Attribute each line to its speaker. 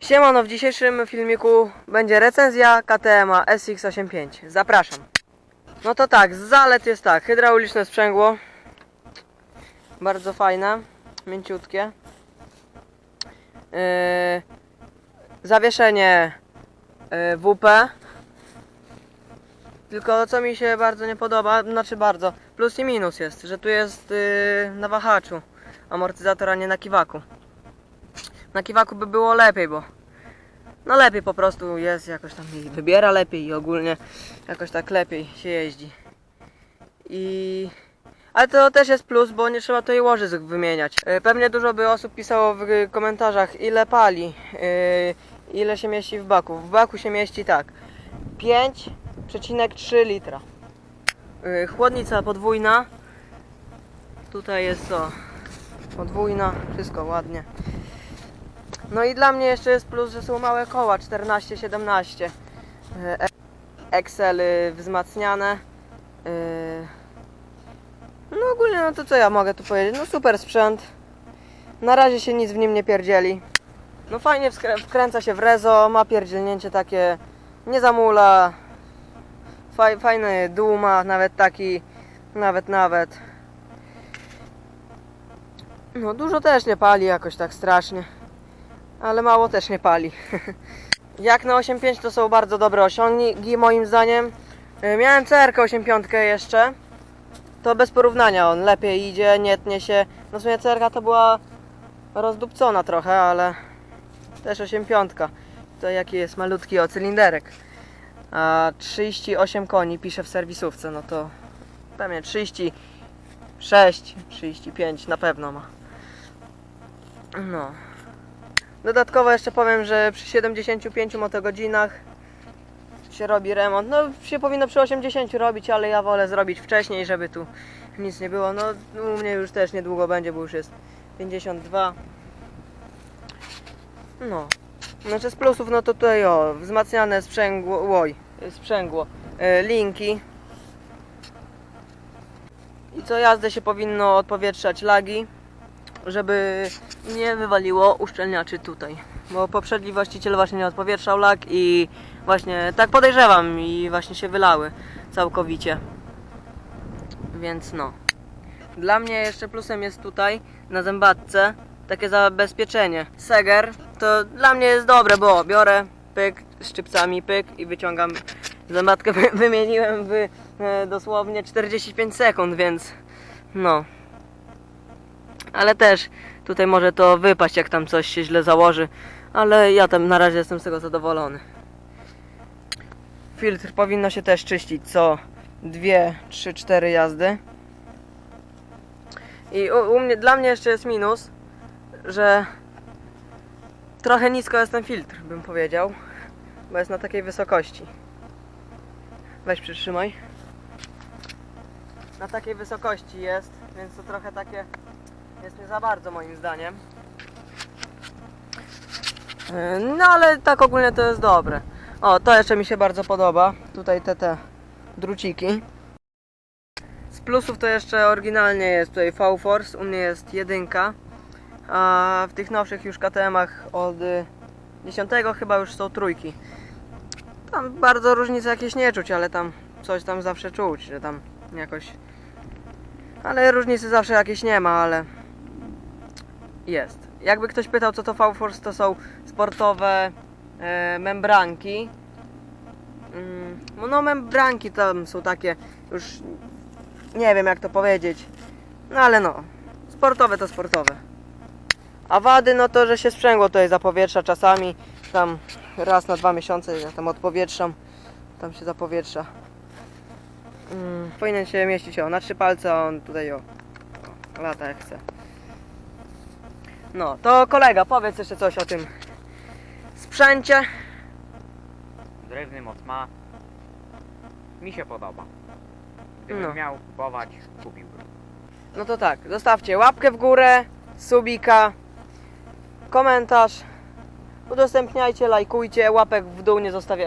Speaker 1: Siemano, w dzisiejszym filmiku będzie recenzja KTM SX85. Zapraszam. No to tak, z zalet jest tak, hydrauliczne sprzęgło. Bardzo fajne, mięciutkie. Yy, zawieszenie yy, WP. Tylko co mi się bardzo nie podoba, znaczy bardzo, plus i minus jest, że tu jest yy, na wahaczu amortyzator, a nie na kiwaku. Na kiwaku by było lepiej, bo no lepiej po prostu jest, jakoś tam wybiera lepiej i ogólnie jakoś tak lepiej się jeździ. I... Ale to też jest plus, bo nie trzeba tutaj łożysk wymieniać. E, Pewnie dużo by osób pisało w komentarzach ile pali, e, ile się mieści w baku. W baku się mieści tak, 5,3 litra. E, Chłodnica podwójna. Tutaj jest to podwójna, wszystko ładnie. No i dla mnie jeszcze jest plus, że są małe koła 14-17. E, Excel wzmacniane. Y, No ogólnie no to co ja mogę tu powiedzieć? No super sprzęt. Na razie się nic w nim nie pierdzieli. No fajnie wkręca się w rezo, ma pierdzielnięcie takie, nie zamula. Faj, fajny dół ma, nawet taki, nawet, nawet. No dużo też nie pali jakoś tak strasznie ale mało też nie pali. Jak na 8.5 to są bardzo dobre osiągi moim zdaniem. Y, Miałem CRK 8.5 jeszcze. To bez porównania on lepiej idzie, nie tnie się. No w sumie CRK to była rozdupcona trochę, ale też 8.5. To jaki jest malutki ocylinderek. A 38 koni pisze w serwisówce, no to pewnie 36, 35 na pewno ma. No. Dodatkowo jeszcze powiem, że przy 75 motogodzinach się robi remont. No się powinno przy 80 robić, ale ja wolę zrobić wcześniej, żeby tu nic nie było. No u mnie już też niedługo będzie, bo już jest 52. No. Znaczy z plusów, no to tutaj o, wzmacniane sprzęgło, oj, sprzęgło, e, linki. I co jazdę się powinno odpowietrzać lagi żeby nie wywaliło uszczelniaczy tutaj. Bo poprzedni właściciel właśnie nie odpowietrzał lak i właśnie tak podejrzewam i właśnie się wylały całkowicie. Więc no. Dla mnie jeszcze plusem jest tutaj na zębatce takie zabezpieczenie. Seger to dla mnie jest dobre, bo biorę pyk z szczypcami pyk i wyciągam zębatkę. Wy- Wymieniłem w e, dosłownie 45 sekund, więc no ale też tutaj może to wypaść, jak tam coś się źle założy, ale ja tam na razie jestem z tego zadowolony. Filtr powinno się też czyścić co 2, 3, 4 jazdy. I u, u mnie, dla mnie jeszcze jest minus, że trochę nisko jest ten filtr, bym powiedział, bo jest na takiej wysokości. Weź przytrzymaj. Na takiej wysokości jest, więc to trochę takie jest nie za bardzo moim zdaniem. Yy, No ale tak ogólnie to jest dobre. O, to jeszcze mi się bardzo podoba. Tutaj te te druciki. Z plusów to jeszcze oryginalnie jest tutaj V-Force, u mnie jest jedynka. A w tych nowszych już KTM-ach od y, 10 chyba już są trójki. Tam bardzo różnice jakieś nie czuć, ale tam coś tam zawsze czuć, że tam jakoś... Ale różnicy zawsze jakieś nie ma, ale jest. Jakby ktoś pytał, co to V-Force, to są sportowe e, membranki. Mm, no membranki tam są takie, już nie wiem jak to powiedzieć. No ale no, sportowe to sportowe. A wady, no to, że się sprzęgło tutaj zapowietrza czasami. Tam raz na dwa miesiące ja tam odpowietrzam. Tam się zapowietrza. Mm, powinien się mieścić o, na trzy palce, a on tutaj o, o lata jak chce. No, to kolega, powiedz jeszcze coś o tym sprzęcie.
Speaker 2: Drewny moc ma. Mi się podoba. Gdybym
Speaker 1: No.
Speaker 2: miał kupować, kupiłbym.
Speaker 1: No to tak, zostawcie łapkę w górę, subika, komentarz, udostępniajcie, lajkujcie, łapek w dół nie zostawiajcie.